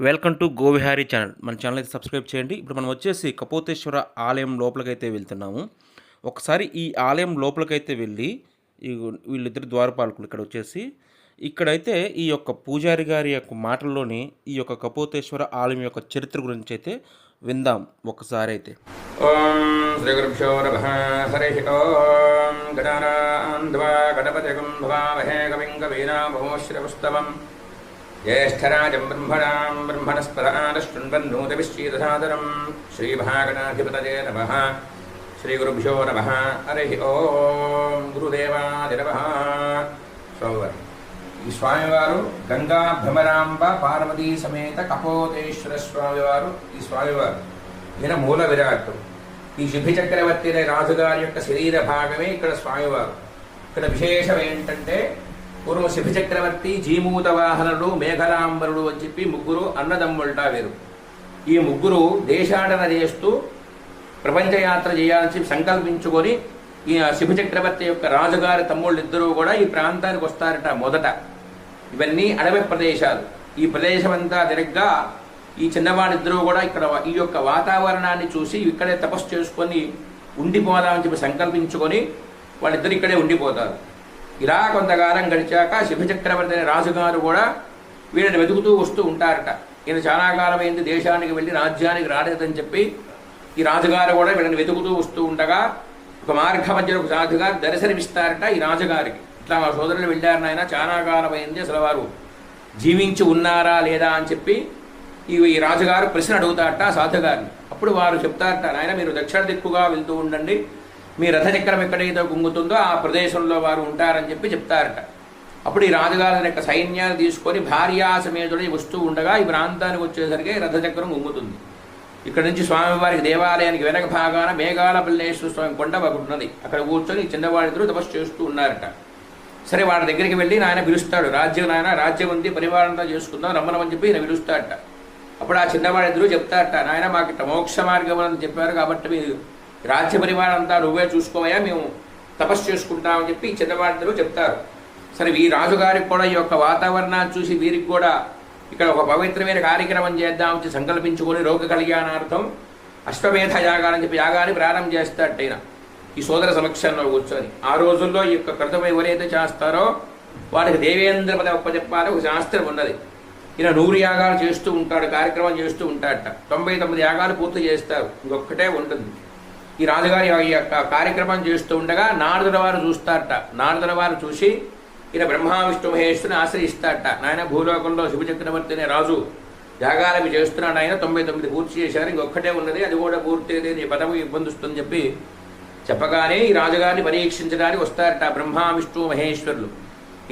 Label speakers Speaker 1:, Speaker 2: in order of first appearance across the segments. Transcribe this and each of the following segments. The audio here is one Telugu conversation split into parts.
Speaker 1: Welcome to Govihari channel. మన ఛానల్ అయితే సబ్స్క్రైబ్ చేయండి. ఇప్పుడు మనం వచ్చేసి కపోతేశ్వర ఆలయం లోపలికైతే వెళ్తున్నాము. ఒకసారి ఈ ఆలయం లోపలికైతే వెళ్ళి ఈ వీళ్ళిద్దరు ద్వారపాలకులు ఇక్కడ వచ్చేసి ఇక్కడైతే ఈ యొక్క పూజారి గారి యొక్క మాటల్లోని ఈ యొక్క కపోతేశ్వర ఆలయం యొక్క చరిత్ర గురించి అయితే విందాం ఒకసారి అయితే.
Speaker 2: ఓం శ్రీ గురుభ్యో నమ. హరి ఓం. కవిం జ్యేష్ఠరాజం బ్రహ్మణా ब्रह्मणस्पदानशृण्वन्नूतविश्चीदसादरं श्रीमहागणाधिपतये नमः श्रीगुरुभ्यो नमः हरिः ॐ గురుదేవాది నమ. సోమవారం ఈ స్వామివారు గంగా భ్రమరాంబ పార్వతీ సమేత కపోతేశ్వర స్వామివారు ఈ స్వామివారు. ఈయన మూల విరాట్టు ఈ శుభి చక్రవర్తి అనే రాజుగారి యొక్క శరీర భాగమే ఇక్కడ స్వామివారు. ఇక్కడ విశేషం ఏంటంటే పూర్వం శుభి జీమూత వాహనుడు మేఘలాంబరుడు అని చెప్పి ముగ్గురు అన్నదమ్ముళ్ళ వేరు. ఈ ముగ్గురు దేశాటన చేస్తూ ప్రపంచయాత్ర చేయాలని చెప్పి సంకల్పించుకొని ఈ శిఖచక్రవర్తి యొక్క రాజుగారి తమ్ముళ్ళు ఇద్దరూ కూడా ఈ ప్రాంతానికి వస్తారట మొదట. ఇవన్నీ అడవి ప్రదేశాలు. ఈ ప్రదేశం అంతా తిరగ్గా ఈ చిన్నవాడిద్దరూ కూడా ఇక్కడ ఈ యొక్క వాతావరణాన్ని చూసి ఇక్కడే తపస్సు చేసుకొని ఉండిపోదామని చెప్పి సంకల్పించుకొని వాళ్ళిద్దరు ఇక్కడే ఉండిపోతారు. ఇలా కొంతకాలం గడిచాక శిభచక్రవర్తి అనే రాజుగారు కూడా వీళ్ళని వెతుకుతూ వస్తూ ఉంటారట. ఈయన చాలా కాలమైంది దేశానికి వెళ్ళి రాజ్యానికి రాలేదని చెప్పి ఈ రాజుగారు కూడా వీళ్ళని వెతుకుతూ వస్తూ ఉండగా ఒక మార్గ మధ్యలో ఒక రాజుగారు దర్శనమిస్తారట ఈ రాజుగారికి. ఇట్లా మా సోదరులు వెళ్ళారు నాయన చాలా కాలమైంది అసలు వారు జీవించి ఉన్నారా లేదా అని చెప్పి ఈ ఈ రాజుగారు ప్రశ్న అడుగుతారట ఆ సాధుగారిని. అప్పుడు వారు చెప్తారట నాయన మీరు దక్షిణ దిక్కుగా వెళ్తూ ఉండండి. మీ రథచక్రం ఎక్కడైతే గుంగుతుందో ఆ ప్రదేశంలో వారు ఉంటారని చెప్పి చెప్తారట. అప్పుడు ఈ రాజుగారి యొక్క సైన్యాన్ని తీసుకొని భార్యాసమేతుడై వస్తూ ఉండగా ఈ ప్రాంతానికి వచ్చేసరికి రథచక్రం గుంగుతుంది. ఇక్కడ నుంచి స్వామివారికి దేవాలయానికి వెనక భాగాన మేఘాల పల్లేశ్వర స్వామి కొండ ఒకటి ఉన్నది. అక్కడ కూర్చొని చిన్నవాడిద్దరూ తపస్సు చేస్తూ ఉన్నారట. సరే వాళ్ళ దగ్గరికి వెళ్ళి నాయన పిలుస్తాడు. రాజ్యం నాయన రాజ్యం ఉంది పరివారంతో చేసుకుందాం రమ్మనమని చెప్పి ఈయన పిలుస్తాడట. అప్పుడు ఆ చిన్నవాడిద్దరూ చెప్తారట నాయన మాకు ఇట్ట మోక్ష మార్గం అని చెప్పారు కాబట్టి మీరు రాజ్య పరివారం అంతా నువ్వే చూసుకోవయా మేము తపస్సు చేసుకుంటామని చెప్పి ఈ చిన్నవాడిద్దరూ చెప్తారు. సరే ఈ రాజుగారికి కూడా ఈ యొక్క వాతావరణాన్ని చూసి వీరికి కూడా ఇక్కడ ఒక పవిత్రమైన కార్యక్రమం చేద్దామని వచ్చి సంకల్పించుకొని రోగ కళ్యాణార్థం అశ్వమేధ యాగాలని చెప్పి యాగాన్ని ప్రారంభం చేస్తాడట ఈ సోదర సమక్షంలో కూర్చొని ఆ రోజుల్లో ఈ యొక్క కృతం ఎవరైతే చేస్తారో వారికి దేవేంద్ర పద ఒప్పచెప్పాలి ఒక శాస్త్రం ఉన్నది. ఈయన నూరు యాగాలు చేస్తూ ఉంటాడు కార్యక్రమం చేస్తూ ఉంటాడట. తొంభై తొమ్మిది యాగాలు పూర్తి చేస్తారు. ఇంకొక్కటే ఉంటుంది. ఈ రాజుగారి యొక్క కార్యక్రమం చేస్తూ ఉండగా నారదుల వారు చూస్తారట. నారదుల వారు చూసి ఈయన బ్రహ్మ విష్ణు మహేశ్వరుని ఆశ్రయిస్తారట. నాయన భూలోకంలో శివచక్రవర్తి అనే రాజు యాగాలవి చేస్తున్నాడు ఆయన. తొంభై తొమ్మిది పూర్తి చేశారు. ఇంకొక్కటే ఉన్నది. అది కూడా పూర్తి అయితే నీ పదవి ఇబ్బంది వస్తుందని చెప్పి చెప్పగానే ఈ రాజుగారిని పరీక్షించడానికి వస్తారట బ్రహ్మ విష్ణు మహేశ్వరులు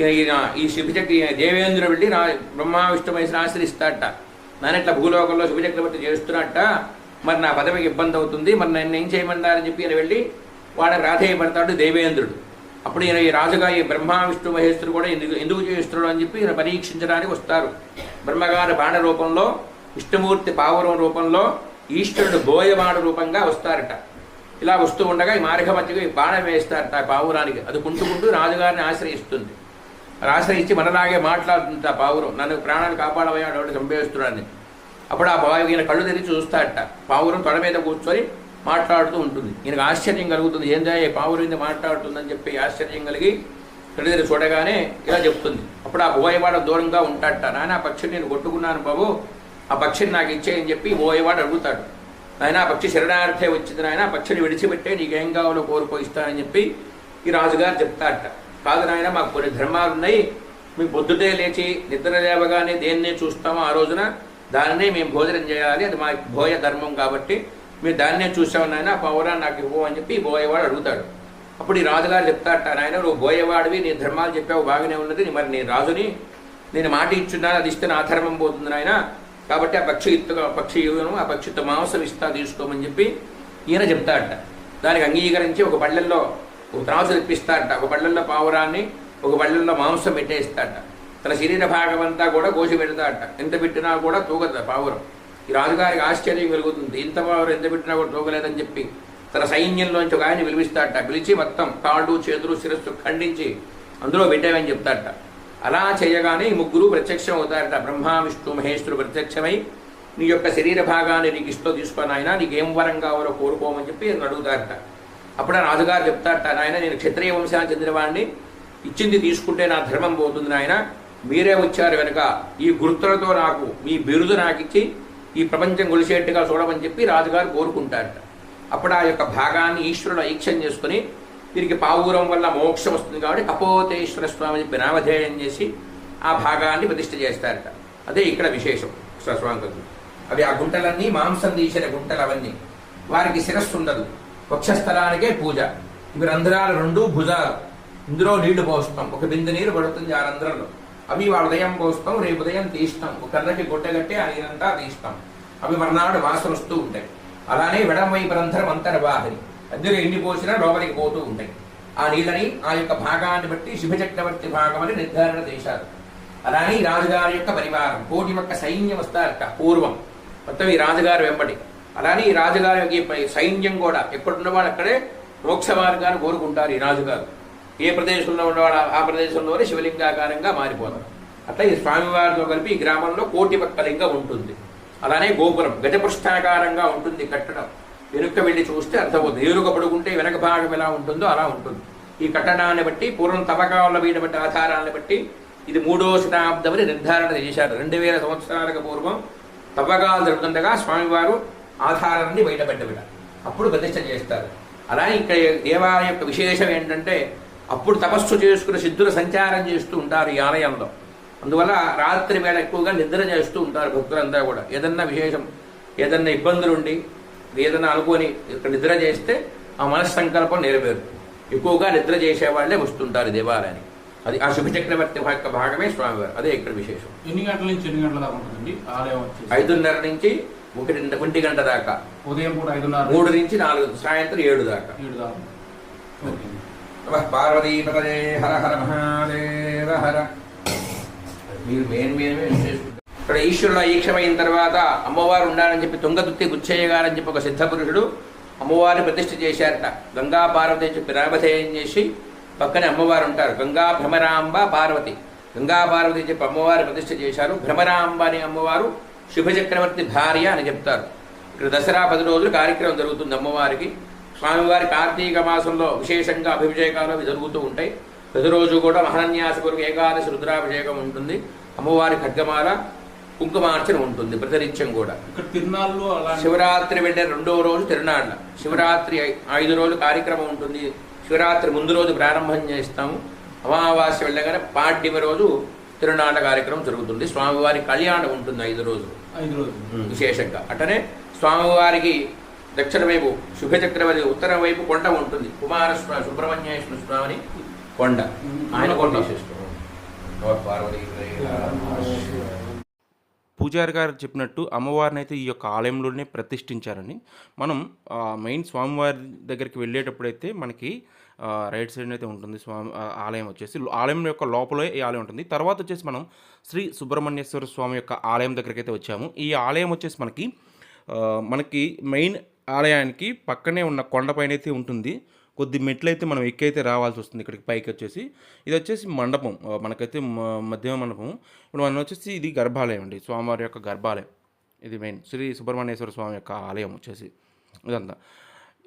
Speaker 2: ఈయన- ఈ శివచక్రి దేవేంద్రుడు వెళ్ళి రా బ్రహ్మ విష్ణు మహేశ్వరుని ఆశ్రయిస్తారట. నాయన ఇట్లా భూలోకంలో శివచక్రవర్తి చేస్తున్నట్ట మరి నా పదవికి ఇబ్బంది అవుతుంది మరి నన్ను ఏం చేయమంటారని చెప్పి ఈయన వెళ్ళి వాడు రాధేయపడతాడు దేవేంద్రుడు. అప్పుడు ఈయన ఈ రాజుగా ఈ బ్రహ్మ విష్ణు మహేశ్వరుడు కూడా ఎందుకు ఎందుకు చేస్తున్నాడు అని చెప్పి ఈయన పరీక్షించడానికి వస్తారు. బ్రహ్మగారి బాణ రూపంలో విష్ణుమూర్తి పావురం రూపంలో ఈశ్వరుడు బోయబాణ రూపంగా వస్తారట. ఇలా వస్తూ ఉండగా ఈ మార్గ మధ్యగా ఈ బాణం వేస్తారట ఆ పావురానికి. అది కుంటుకుంటూ రాజుగారిని ఆశ్రయిస్తుంది. ఆశ్రయించి మనలాగే మాట్లాడుతుంది ఆ పావురం. నన్ను ప్రాణాలు కాపాడవయ్యాడు ఒకటి అప్పుడు ఆ బావి ఈయన కళ్ళు తెరిచి చూస్తాడట పావురం తొడ మీద కూర్చొని మాట్లాడుతూ ఉంటుంది. ఈయనకు ఆశ్చర్యం కలుగుతుంది. ఏందా ఈ పావురం ఇది మాట్లాడుతుందని చెప్పి ఆశ్చర్యం కలిగి కళ్ళు చూడగానే ఇలా చెప్తుంది. అప్పుడు ఆ బోయవాడ దూరంగా ఉంటాడట. నాయన ఆ పక్షిని నేను కొట్టుకున్నాను బాబు. ఆ పక్షిని నాకు ఇచ్చేయని చెప్పి బోయవాడు అడుగుతాడు. ఆయన ఆ పక్షి శరణార్థే వచ్చింది నాయన. ఆ పక్షిని విడిచిపెట్టే నీకేం కావాలో కోరుకో ఇస్తానని చెప్పి ఈ రాజుగారు చెప్తాడట కాదు నాయన మాకు కొన్ని ధర్మాలు ఉన్నాయి మీ పొద్దుటే లేచి నిద్ర లేవగానే దేన్నే చూస్తామో ఆ రోజున దానినే మేము భోజనం చేయాలి అది మా భోయ ధర్మం కాబట్టి మీరు దాన్నే చూసాము నాయన పౌరా నాకు ఇవ్వు అని చెప్పి భోయవాడు బోయవాడు అడుగుతాడు. అప్పుడు ఈ రాజుగారు చెప్తాట నాయన నువ్వు బోయవాడివి నీ ధర్మాలు చెప్పావు బాగానే ఉన్నది మరి నేను రాజుని నేను మాట ఇచ్చున్నాను అది ఇస్తే నా ధర్మం పోతుంది నాయన కాబట్టి ఆ పక్షి పక్షి ఇవ్వను ఆ పక్షితో మాంసం ఇస్తా తీసుకోమని చెప్పి ఈయన చెప్తాడట దానికి అంగీకరించి ఒక బళ్ళల్లో ఒక త్రాసు తెప్పిస్తాడట ఒక బళ్ళల్లో పావురాన్ని ఒక బళ్ళల్లో మాంసం పెట్టేస్తాడట తన శరీర భాగం అంతా కూడా కోసి పెడతాడట. ఎంత పెట్టినా కూడా తూగదు పావురం. ఈ రాజుగారికి ఆశ్చర్యం కలుగుతుంది. ఇంత పావురం ఎంత పెట్టినా కూడా తూగలేదని చెప్పి తన సైన్యంలోంచి ఒక ఆయన పిలిపిస్తాడట. పిలిచి మొత్తం కాళ్ళు చేతులు శిరస్సు ఖండించి అందులో పెట్టామని చెప్తాడట. అలా చేయగానే ఈ ముగ్గురు ప్రత్యక్షం అవుతారట. బ్రహ్మ విష్ణు మహేశ్వరు ప్రత్యక్షమై నీ యొక్క శరీర భాగాన్ని నీకు ఇష్టం తీసుకొని ఆయన నీకు ఏం వరం కావాలో కోరుకోమని చెప్పి అడుగుతారట. అప్పుడు రాజుగారు చెప్తారట నాయన నేను క్షత్రియ వంశానికి చెందినవాడిని ఇచ్చింది తీసుకుంటే నా ధర్మం పోతుంది నాయన. మీరే వచ్చారు వెనుక ఈ గుర్తులతో నాకు మీ బిరుదు నాకు ఇచ్చి ఈ ప్రపంచం కొలిసేట్టుగా చూడమని చెప్పి రాజుగారు కోరుకుంటారట. అప్పుడు ఆ యొక్క భాగాన్ని ఈశ్వరుడు ఐక్ష్యం చేసుకుని దీనికి పావురం వల్ల మోక్షం వస్తుంది కాబట్టి కపోతేశ్వర స్వామి చెప్పి నామధేయం చేసి ఆ భాగాన్ని ప్రతిష్ఠ చేస్తారట. అదే ఇక్కడ విశేషం స్వామి అవి ఆ గుంటలన్నీ మాంసం తీసిన గుంటలు అవన్నీ. వారికి శిరస్సు ఉండదు. వక్షస్థలానికే పూజ. ఇవి రంధ్రాలు రెండు భుజాలు. ఇందులో నీళ్ళు పోస్తాం. ఒక బిందు నీరు పడుతుంది ఆ రంధ్రంలో. అవి వాళ్ళ ఉదయం పోస్తాం రేపు ఉదయం తీస్తాం. ఒక కర్రకి గుట్టగట్టి ఆ తీస్తాం. అవి మర్నాడు వాసన వస్తూ ఉంటాయి. అలానే వెడం వైపు రంధ్రం అంతర్వాహిని అందులో ఎన్ని పోసినా లోపలికి పోతూ ఉంటాయి. ఆ నీళ్ళని ఆ యొక్క భాగాన్ని బట్టి శుభచక్రవర్తి భాగం అని నిర్ధారణ చేశారు. అలానే ఈ రాజుగారి యొక్క పరివారం కోటి యొక్క సైన్యం వస్తారట పూర్వం. మొత్తం ఈ రాజుగారు వెంబడి. అలానే ఈ రాజుగారి యొక్క ఈ సైన్యం కూడా ఎక్కడున్న వాళ్ళు అక్కడే మోక్ష మార్గాన్ని కోరుకుంటారు ఈ రాజుగారు. ఏ ప్రదేశంలో ఉన్నవాడు ఆ- ప్రదేశంలోనే శివలింగాకారంగా మారిపోతాడు. అట్లా ఈ స్వామివారితో కలిపి ఈ గ్రామంలో కోటి పక్క ఉంటుంది. అలానే గోపురం గజపృష్ఠాకారంగా ఉంటుంది కట్టడం. వెనుక వెళ్ళి చూస్తే అర్థమవుతుంది. ఎరుక పడుకుంటే వెనక భాగం ఎలా ఉంటుందో అలా ఉంటుంది. ఈ కట్టడాన్ని బట్టి పూర్వం తవ్వకాల మీద బట్టి ఆధారాలను బట్టి ఇది మూడో శతాబ్దం అని నిర్ధారణ చేశారు. రెండు వేల సంవత్సరాలకు పూర్వం తవ్వకాలు జరుగుతుండగా స్వామివారు ఆధారాన్ని బయటపెట్టబిట అప్పుడు ప్రతిష్ట చేస్తారు. అలానే ఇక్కడ దేవాలయం యొక్క విశేషం ఏంటంటే అప్పుడు తపస్సు చేసుకుని సిద్ధులు సంచారం చేస్తూ ఉంటారు ఈ ఆలయంలో. అందువల్ల రాత్రి వేళ ఎక్కువగా నిద్ర చేస్తూ ఉంటారు భక్తులంతా కూడా. ఏదన్నా విశేషం ఏదన్నా ఇబ్బందులు ఉండి ఏదన్నా అనుకొని ఇక్కడ నిద్ర చేస్తే ఆ మనస్సంకల్పం నెరవేరు ఎక్కువగా నిద్ర చేసేవాళ్ళే వస్తుంటారు దేవాలయానికి. అది ఆ శుభ చక్రవర్తి యొక్క భాగమే స్వామివారు. అదే ఇక్కడ విశేషం.
Speaker 3: ఎన్ని గంటల నుంచి ఎన్ని గంటల దాకా ఉంటుందండి? ఆలయం
Speaker 2: ఐదున్నర నుంచి ఒకటి ఒంటి గంట దాకా.
Speaker 3: ఉదయం పూట ఐదున్నర
Speaker 2: మూడు నుంచి నాలుగు సాయంత్రం ఏడు దాకా.
Speaker 3: ఏడు దాకా. ఓకే.
Speaker 2: నమః పార్వతీపదే హర హర మహాదేవ హర. మీరు మెయిన్ మెయిన్ చేసుకుంటారు. ఇక్కడ ఈశ్వరుడు ఈక్షమైన తర్వాత అమ్మవారు ఉండాలని చెప్పి తుంగతుత్తి గుచ్చేయగారని చెప్పి ఒక సిద్ధ పురుషుడు అమ్మవారిని ప్రతిష్ఠ చేశారట. గంగా పార్వతి అని చెప్పి రామధేయం చేసి పక్కనే అమ్మవారు ఉంటారు. గంగా భ్రమరాంబ పార్వతి. గంగా పార్వతి అని చెప్పి అమ్మవారి ప్రతిష్ఠ చేశారు. భ్రమరాంబ అనే అమ్మవారు శుభచక్రవర్తి భార్య అని చెప్తారు. ఇక్కడ దసరా పది రోజులు కార్యక్రమం జరుగుతుంది అమ్మవారికి. స్వామివారి కార్తీక మాసంలో విశేషంగా అభిషేకాలు అవి జరుగుతూ ఉంటాయి. ప్రతిరోజు కూడా మహాన్యాసపురకు ఏకాదశి రుద్రాభిషేకం ఉంటుంది. అమ్మవారి ఖడ్గమాల కుంకుమార్చన ఉంటుంది ప్రతినిత్యం కూడా.
Speaker 3: ఇక్కడ తిరునాళ్ళు అలా
Speaker 2: శివరాత్రి వెళ్ళే రెండో రోజు తిరునాళ్ళ. శివరాత్రి ఐదు రోజులు కార్యక్రమం ఉంటుంది. శివరాత్రి ముందు రోజు ప్రారంభం చేస్తాము. అమావాస్య వెళ్ళగానే పాడ్యమి రోజు తిరునాళ్ళ కార్యక్రమం జరుగుతుంది. స్వామివారి కళ్యాణం ఉంటుంది ఐదు రోజులు.
Speaker 3: ఐదు రోజులు.
Speaker 2: విశేషంగా. అటనే స్వామివారికి దక్షిణ వైపు శుభచక్రవర్తి ఉత్తర వైపు కొండ ఉంటుంది. కుమారస్వామి సుబ్రహ్మణ్యేశ్వర స్వామిని కొండ. ఆయన కొండ.
Speaker 1: పూజారి గారు చెప్పినట్టు అమ్మవారిని అయితే ఈ యొక్క ఆలయంలోనే ప్రతిష్ఠించారని. మనం మెయిన్ స్వామివారి దగ్గరికి వెళ్ళేటప్పుడైతే మనకి రైట్ సైడ్ అయితే ఉంటుంది స్వామి ఆలయం వచ్చేసి. ఆలయం యొక్క లోపలే ఈ ఆలయం ఉంటుంది. తర్వాత వచ్చేసి మనం శ్రీ సుబ్రహ్మణ్యేశ్వర స్వామి యొక్క ఆలయం దగ్గరికి అయితే వచ్చాము. ఈ ఆలయం వచ్చేసి మనకి మనకి మెయిన్ ఆలయానికి పక్కనే ఉన్న కొండపైన అయితే ఉంటుంది. కొద్ది మెట్లయితే మనం ఎక్కైతే రావాల్సి వస్తుంది ఇక్కడికి పైకి వచ్చేసి. ఇది వచ్చేసి మండపం. మనకైతే మధ్యమ మధ్య మండపం. ఇప్పుడు మనం వచ్చేసి ఇది గర్భాలయం అండి. స్వామివారి యొక్క గర్భాలయం. ఇది మెయిన్. శ్రీ సుబ్రహ్మణ్యేశ్వర స్వామి యొక్క ఆలయం వచ్చేసి. ఇదంతా.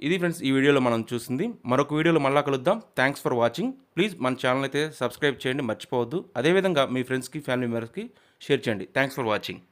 Speaker 1: ఇది ఫ్రెండ్స్ ఈ వీడియోలో మనం చూసింది. మరొక వీడియోలో మళ్ళా కలుద్దాం. థ్యాంక్స్ ఫర్ వాచింగ్ ప్లీజ్ మన ఛానల్ అయితే సబ్స్క్రైబ్ చేయండి. మర్చిపోవద్దు. అదేవిధంగా మీ ఫ్రెండ్స్కి ఫ్యామిలీ మెంబర్స్కి షేర్ చేయండి. Thanks for watching